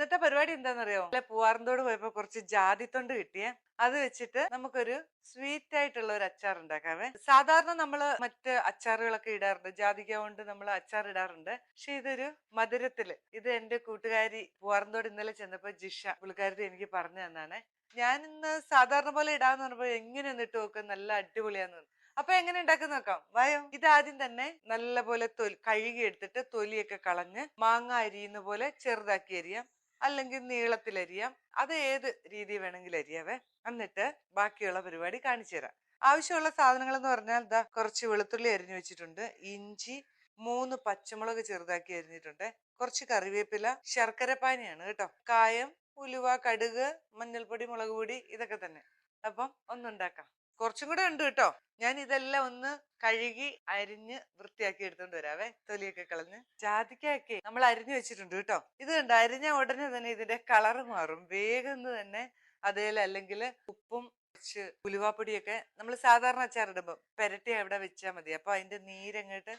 ഇന്നത്തെ പരിപാടി എന്താണെന്നറിയോ അല്ലെ പൂവാറന്തോട് പോയപ്പോ കുറച്ച് ജാതിത്തൊണ്ട് കിട്ടിയേ. അത് വെച്ചിട്ട് നമുക്കൊരു സ്വീറ്റ് ആയിട്ടുള്ള ഒരു അച്ചാർ ഉണ്ടാക്കാവേ. സാധാരണ നമ്മൾ മറ്റ് അച്ചാറുകളൊക്കെ ഇടാറുണ്ട്. ജാതിക കൊണ്ട് നമ്മൾ അച്ചാർ ഇടാറുണ്ട്. പക്ഷെ ഇതൊരു മധുരത്തിൽ. ഇത് എന്റെ കൂട്ടുകാരി പൂവാറന്തോട് ഇന്നലെ ചെന്നപ്പോ ജിഷ പുള്ളിക്കാരത്തി എനിക്ക് പറഞ്ഞു തന്നാണ്. ഞാൻ ഇന്ന് സാധാരണ പോലെ ഇടാന്ന് പറഞ്ഞപ്പോ എങ്ങനെ ഇട്ട് നോക്കും നല്ല അടിപൊളിയാന്ന് പറഞ്ഞു. അപ്പൊ എങ്ങനെ ഉണ്ടാക്കുന്ന നോക്കാം. വയോ. ഇത് ആദ്യം തന്നെ നല്ല പോലെ തൊലി കഴുകി എടുത്തിട്ട് തൊലിയൊക്കെ കളഞ്ഞ് മാങ്ങ അരിയുന്ന പോലെ ചെറുതാക്കി അരിയാം. അല്ലെങ്കിൽ നീളത്തിൽ അരിയാം. അത് ഏത് രീതി വേണമെങ്കിലും അരിയാവേ. എന്നിട്ട് ബാക്കിയുള്ള പരിപാടി കാണിച്ചു തരാം. ആവശ്യമുള്ള സാധനങ്ങൾ എന്ന് പറഞ്ഞാൽ ഇതാ കുറച്ച് വെളുത്തുള്ളി അരിഞ്ഞു വെച്ചിട്ടുണ്ട്. ഇഞ്ചി മൂന്ന് പച്ചമുളക് ചെറുതാക്കി അരിഞ്ഞിട്ടുണ്ട്. കുറച്ച് കറിവേപ്പില ശർക്കരപ്പാനിയാണ് കേട്ടോ. കായം ഉലുവ കടുക് മഞ്ഞൾപ്പൊടി മുളക് പൊടി ഇതൊക്കെ തന്നെ. അപ്പം ഒന്നുണ്ടാക്കാം. കുറച്ചും കൂടെ ഉണ്ട് കേട്ടോ. ഞാൻ ഇതെല്ലാം ഒന്ന് കഴുകി അരിഞ്ഞ് വൃത്തിയാക്കി എടുത്തോണ്ട് വരാവേ തൊലിയൊക്കെ കളഞ്ഞ്. ജാതിക്കയൊക്കെ നമ്മൾ അരിഞ്ഞു വെച്ചിട്ടുണ്ട് കേട്ടോ. ഇത് കണ്ട്? അരിഞ്ഞ ഉടനെ തന്നെ ഇതിന്റെ കളർ മാറും. വേഗം തന്നെ അതേൽ അല്ലെങ്കിൽ ഉപ്പും കുറച്ച് ഉലുവാപ്പൊടിയൊക്കെ നമ്മൾ സാധാരണ അച്ചാറിടുമ്പോൾ പെരട്ടി അവിടെ വെച്ചാൽ മതി. അപ്പൊ അതിന്റെ നീരങ്ങോട്ട്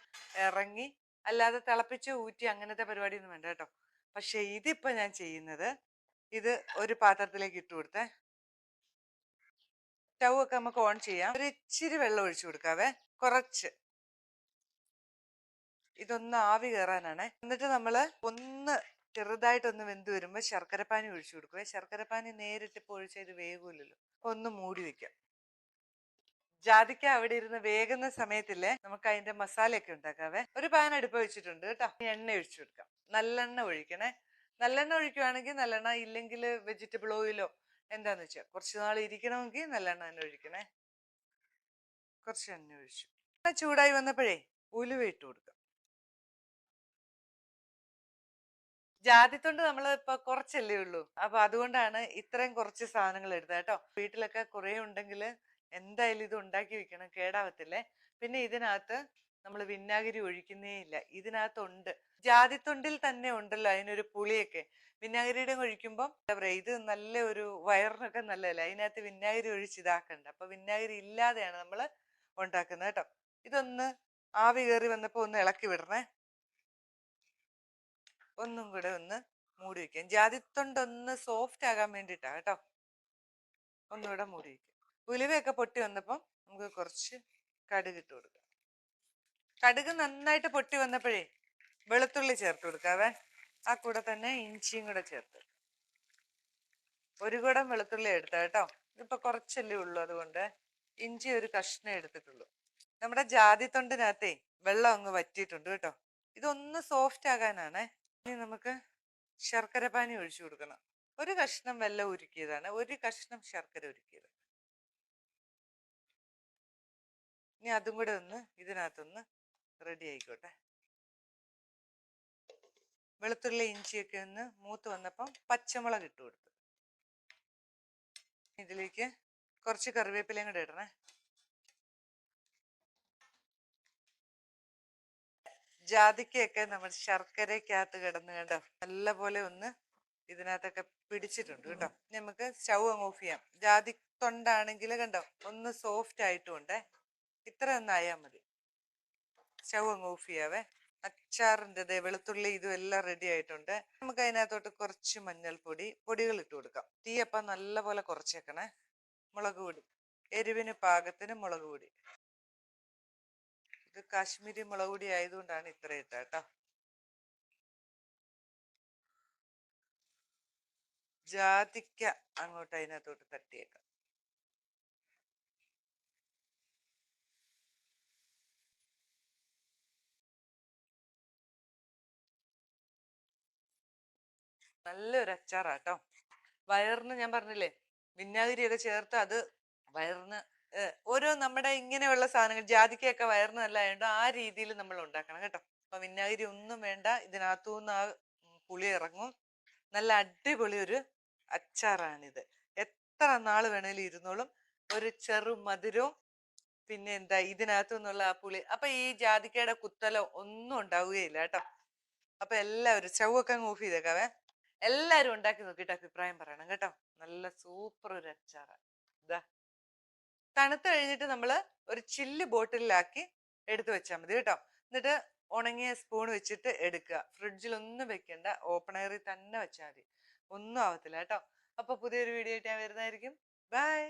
ഇറങ്ങി അല്ലാതെ തിളപ്പിച്ച് ഊറ്റി അങ്ങനത്തെ പരിപാടിയൊന്നും വേണ്ട കേട്ടോ. പക്ഷെ ഇതിപ്പോ ഞാൻ ചെയ്യുന്നത് ഇത് ഒരു പാത്രത്തിലേക്ക് ഇട്ട് കൊടുത്തേ. സ്റ്റൗ ഒക്കെ നമുക്ക് ഓൺ ചെയ്യാം. ഒരു ഇച്ചിരി വെള്ളം ഒഴിച്ചു കൊടുക്കാവേ. കുറച്ച്. ഇതൊന്ന് ആവി കയറാനാണ് എന്നിട്ട് നമ്മൾ ഒന്ന് ചെറുതായിട്ടൊന്ന് വെന്ത് വരുമ്പോൾ ശർക്കരപ്പാനി ഒഴിച്ചു കൊടുക്കുക ശർക്കരപ്പാനി നേരിട്ട് ഇപ്പോൾ ഒഴിച്ചാൽ ഇത് വേഗമില്ലല്ലോ ഒന്ന് മൂടി വെക്കാം. ജാതിക്ക അവിടെ ഇരുന്ന് വേകുന്ന സമയത്തില്ലേ നമുക്ക് അതിന്റെ മസാലയൊക്കെ ഉണ്ടാക്കാവേ. ഒരു പാൻ അടുപ്പ് വെച്ചിട്ടുണ്ട് കേട്ടോ. എണ്ണ ഒഴിച്ചു കൊടുക്കാം. നല്ലെണ്ണ ഒഴിക്കണേ. നല്ലെണ്ണ ഒഴിക്കുവാണെങ്കിൽ നല്ലെണ്ണ ഇല്ലെങ്കിൽ വെജിറ്റബിൾ ഓയിലോ എന്താന്ന് വെച്ചാൽ കുറച്ച് നാൾ ഇരിക്കണമെങ്കിൽ നല്ലെണ്ണ തന്നെ ഒഴിക്കണേ. കുറച്ച് എണ്ണ ഒഴിച്ചു. എണ്ണ ചൂടായി വന്നപ്പോഴേ ഉലുവ ഇട്ട് കൊടുക്കാം. ജാതിത്തൊണ്ട് നമ്മൾ ഇപ്പൊ കുറച്ചല്ലേ ഉള്ളൂ. അപ്പൊ അതുകൊണ്ടാണ് ഇത്രയും കുറച്ച് സാധനങ്ങൾ എടുത്തത് കേട്ടോ. വീട്ടിലൊക്കെ കുറെ ഉണ്ടെങ്കിൽ എന്തായാലും ഇത് ഉണ്ടാക്കി വെക്കണം കേടാവത്തില്ലേ? പിന്നെ ഇതിനകത്ത് നമ്മൾ വിന്നാഗിരി ഒഴിക്കുന്നേ ഇല്ല. ഇതിനകത്തുണ്ട് ജാതിത്തൊണ്ടിൽ തന്നെ ഉണ്ടല്ലോ അതിനൊരു പുളിയൊക്കെ. വിനാഗിരിയുടെ ഒഴിക്കുമ്പോൾ എന്താ പറയാ ഇത് നല്ല ഒരു വയറിനൊക്കെ നല്ലതല്ലേ? അതിനകത്ത് വിനാഗിരി ഒഴിച്ച് ഇതാക്കണ്ട. അപ്പൊ വിനാഗിരി ഇല്ലാതെയാണ് നമ്മൾ ഉണ്ടാക്കുന്നത് കേട്ടോ. ഇതൊന്ന് ആവി കയറി വന്നപ്പോ ഒന്ന് ഇളക്കി വിടണേ. ഒന്നും കൂടെ ഒന്ന് മൂടി വെക്കാം. ജാതിത്തൊണ്ടൊന്ന് സോഫ്റ്റ് ആകാൻ വേണ്ടിട്ടാ കേട്ടോ. ഒന്നുകൂടെ മൂടി വെക്കാം. ഉലുവയൊക്കെ പൊട്ടി വന്നപ്പം നമുക്ക് കുറച്ച് കടുക് ഇട്ട് കൊടുക്കാം. കടുക് നന്നായിട്ട് പൊട്ടി വന്നപ്പോഴേ വെളുത്തുള്ളി ചേർത്ത് കൊടുക്കാവേ. ആ കൂടെ തന്നെ ഇഞ്ചിയും കൂടെ ചേർത്ത് ഒരു കുടം വെളുത്തുള്ളി എടുത്ത കേട്ടോ. ഇതിപ്പോ കുറച്ചല്ലേ ഉള്ളൂ അതുകൊണ്ട്. ഇഞ്ചി ഒരു കഷ്ണം എടുത്തിട്ടുള്ളൂ. നമ്മുടെ ജാതിത്തൊണ്ടിനകത്തേ വെള്ളം അങ്ങ് വറ്റിയിട്ടുണ്ട് കേട്ടോ. ഇതൊന്ന് സോഫ്റ്റ് ആകാനാണേ. ഇനി നമുക്ക് ശർക്കര പാനി ഒഴിച്ചു കൊടുക്കണം. ഒരു കഷ്ണം വെള്ളം ഉരുക്കിയതാണ്. ഒരു കഷ്ണം ശർക്കര ഉരുക്കിയത്. ഇനി അതും കൂടെ ഒന്ന് ഇതിനകത്തൊന്ന് റെഡി ആയിക്കോട്ടെ. വെളുത്തുള്ളി ഇഞ്ചിയൊക്കെ ഒന്ന് മൂത്ത് വന്നപ്പം പച്ചമുളക് ഇട്ട് കൊടുത്തു. ഇതിലേക്ക് കുറച്ച് കറിവേപ്പിലയും കൂടെ ഇടണേ. ജാതിക്കയൊക്കെ നമ്മൾ ശർക്കരക്കകത്ത് കിടന്ന് കണ്ടോ? നല്ല പോലെ ഒന്ന് ഇതിനകത്തൊക്കെ പിടിച്ചിട്ടുണ്ട് കേട്ടോ. നമുക്ക് സ്റ്റൗ അങ്ങ് ഓഫ് ചെയ്യാം. ജാതി തൊണ്ടാണെങ്കിൽ കണ്ടോ? ഒന്ന് സോഫ്റ്റ് ആയിട്ടുണ്ടേ ഇത്ര ഒന്നായാൽ മതി. സ്റ്റൗ അങ്ങ് ഓഫ് ചെയ്യാവേ. അച്ചാറിന്റെ വെളുത്തുള്ളി ഇതും എല്ലാം റെഡി ആയിട്ടുണ്ട്. നമുക്ക് അതിനകത്തോട്ട് കുറച്ച് മഞ്ഞൾപ്പൊടി പൊടികൾ ഇട്ട് കൊടുക്കാം. തീയപ്പം നല്ലപോലെ കുറച്ചേക്കണേ. മുളക് പൊടി എരിവിന് പാകത്തിന് മുളക് പൊടി. ഇത് കാശ്മീരി മുളക് പൊടി ആയതുകൊണ്ടാണ് ഇത്ര ഇട്ട കേട്ടോ. ജാതിക്ക അങ്ങോട്ട് അതിനകത്തോട്ട് തട്ടിയേക്കാം. നല്ലൊരു അച്ചാറാട്ടോ. വയറിന് ഞാൻ പറഞ്ഞില്ലേ വിനാഗിരിയൊക്കെ ചേർത്ത് അത് വയറിന് ഓരോ നമ്മുടെ ഇങ്ങനെയുള്ള സാധനങ്ങൾ ജാതിക്കയൊക്കെ വയറിന് നല്ലതായതുകൊണ്ട് ആ രീതിയിൽ നമ്മൾ ഉണ്ടാക്കണം കേട്ടോ. അപ്പൊ വിനാഗിരി ഒന്നും വേണ്ട ഇതിനകത്തുനിന്ന് ആ പുളി ഇറങ്ങും. നല്ല അടിപൊളി ഒരു അച്ചാറാണിത്. എത്ര നാൾ വേണേലും ഇരുന്നോളും. ഒരു ചെറു മധുരവും പിന്നെ എന്താ ഇതിനകത്തു നിന്നുള്ള ആ പുളി. അപ്പൊ ഈ ജാതിക്കയുടെ കുത്തലോ ഒന്നും ഉണ്ടാവുകയില്ല കേട്ടോ. അപ്പൊ എല്ലാവരും ചവൊക്കെ അങ്ങ് ഓഫ് ചെയ്തേക്കാവേ. എല്ലാരും ഉണ്ടാക്കി നോക്കിയിട്ട് അഭിപ്രായം പറയണം കേട്ടോ. നല്ല സൂപ്പർ ഒരു അച്ചാറാണ് ഇതാ തണുത്ത് കഴിഞ്ഞിട്ട് നമ്മൾ ഒരു ചില്ല് ബോട്ടിലാക്കി എടുത്തു വെച്ചാൽ മതി കേട്ടോ. എന്നിട്ട് ഉണങ്ങിയ സ്പൂൺ വെച്ചിട്ട് എടുക്കുക. ഫ്രിഡ്ജിൽ ഒന്നും വെക്കണ്ട. ഓപ്പൺ എയറിൽ തന്നെ വെച്ചാൽ മതി. ഒന്നും ആവത്തില്ല കേട്ടോ. അപ്പൊ പുതിയൊരു വീഡിയോ ആയിട്ട് ഞാൻ വരുന്നതായിരിക്കും. ബൈ